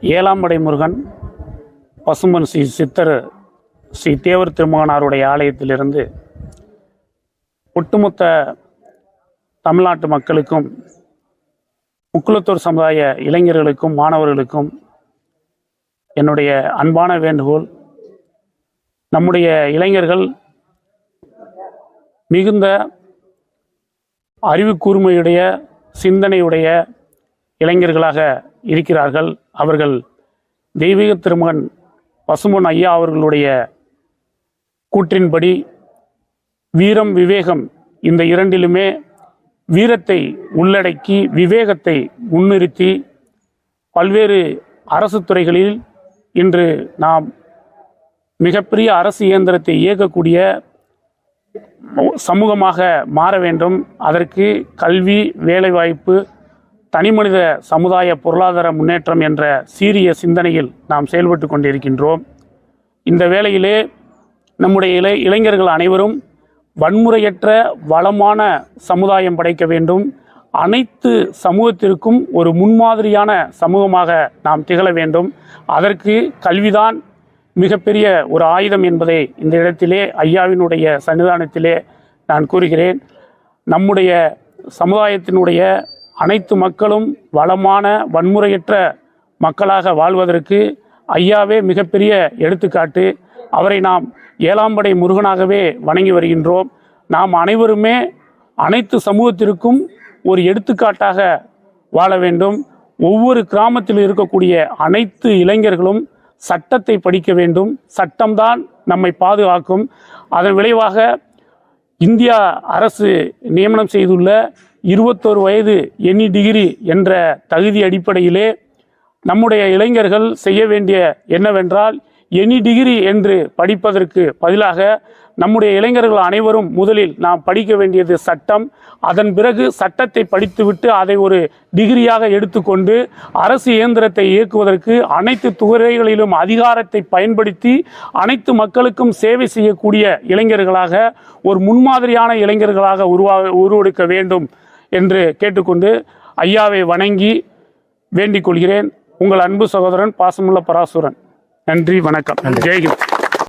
ஏழாம்படை முருகன் பசும்பன் ஸ்ரீ சித்தர் ஸ்ரீ தேவர் திருமகனாருடைய ஆலயத்திலிருந்து ஒட்டுமொத்த தமிழ்நாட்டு மக்களுக்கும் முக்குளத்தூர் சமுதாய இளைஞர்களுக்கும் மாணவர்களுக்கும் என்னுடைய அன்பான வேண்டுகோள். நம்முடைய இளைஞர்கள் மிகுந்த அறிவு கூர்மையுடைய சிந்தனையுடைய இளைஞர்களாக இருக்கிறார்கள். அவர்கள் தெய்வீக திருமகன் பசுமன் ஐயா அவர்களுடைய கூற்றின்படி வீரம் விவேகம் இந்த இரண்டிலுமே வீரத்தை உள்ளடக்கி விவேகத்தை முன்னிறுத்தி பல்வேறு அரசு துறைகளில் இன்று நாம் மிகப்பெரிய அரசு இயந்திரத்தை இயக்கக்கூடிய சமூகமாக மாற வேண்டும். அதற்கு கல்வி வேலைவாய்ப்பு தனிமனித சமுதாய பொருளாதார முன்னேற்றம் என்ற சீரிய சிந்தனையில் நாம் செயல்பட்டு கொண்டிருக்கின்றோம். இந்த வேளையிலே நம்முடைய இளை இளைஞர்கள் அனைவரும் வன்முறையற்ற வளமான சமுதாயம் படைக்க வேண்டும். அனைத்து சமூகத்திற்கும் ஒரு முன்மாதிரியான சமூகமாக நாம் திகழ வேண்டும். அதற்கு கல்விதான் மிகப்பெரிய ஒரு ஆயுதம் என்பதை இந்த இடத்திலே ஐயாவினுடைய சன்னிதானத்திலே நான் கூறுகிறேன். நம்முடைய சமுதாயத்தினுடைய அனைத்து மக்களும் வளமான வன்முறையற்ற மக்களாக வாழ்வதற்கு ஐயாவே மிகப்பெரிய எடுத்துக்காட்டு. அவரை நாம் ஏழாம்படை முருகனாகவே வணங்கி வருகின்றோம். நாம் அனைவருமே அனைத்து சமூகத்திற்கும் ஒரு எடுத்துக்காட்டாக வாழ வேண்டும். ஒவ்வொரு கிராமத்தில் இருக்கக்கூடிய அனைத்து இளைஞர்களும் சட்டத்தை படிக்க வேண்டும். சட்டம்தான் நம்மை பாதுகாக்கும். அதன் விளைவாக இந்தியா அரசு நியமனம் செய்துள்ள இருபத்தோரு வயது எனி டிகிரி என்ற தகுதி அடிப்படையிலே நம்முடைய இளைஞர்கள் செய்ய வேண்டிய என்னவென்றால் எனி டிகிரி என்று படிப்பதற்கு பதிலாக நம்முடைய இளைஞர்கள் அனைவரும் முதலில் நாம் படிக்க வேண்டியது சட்டம். அதன் பிறகு சட்டத்தை படித்துவிட்டு அதை ஒரு டிகிரியாக எடுத்துக்கொண்டு அரசு இயந்திரத்தை இயக்குவதற்கு அனைத்து துறைகளிலும் அதிகாரத்தை பயன்படுத்தி அனைத்து மக்களுக்கும் சேவை செய்யக்கூடிய இளைஞர்களாக ஒரு முன்மாதிரியான இளைஞர்களாக உருவா உருவெடுக்க வேண்டும். என்று கேட்டுக்கொண்டு ஐயாவை வணங்கி வேண்டிக் கொள்கிறேன். உங்கள் அன்பு சகோதரன் பாசமுள்ள பராசுரன். நன்றி வணக்கம். ஜெய்ஹிந்த்.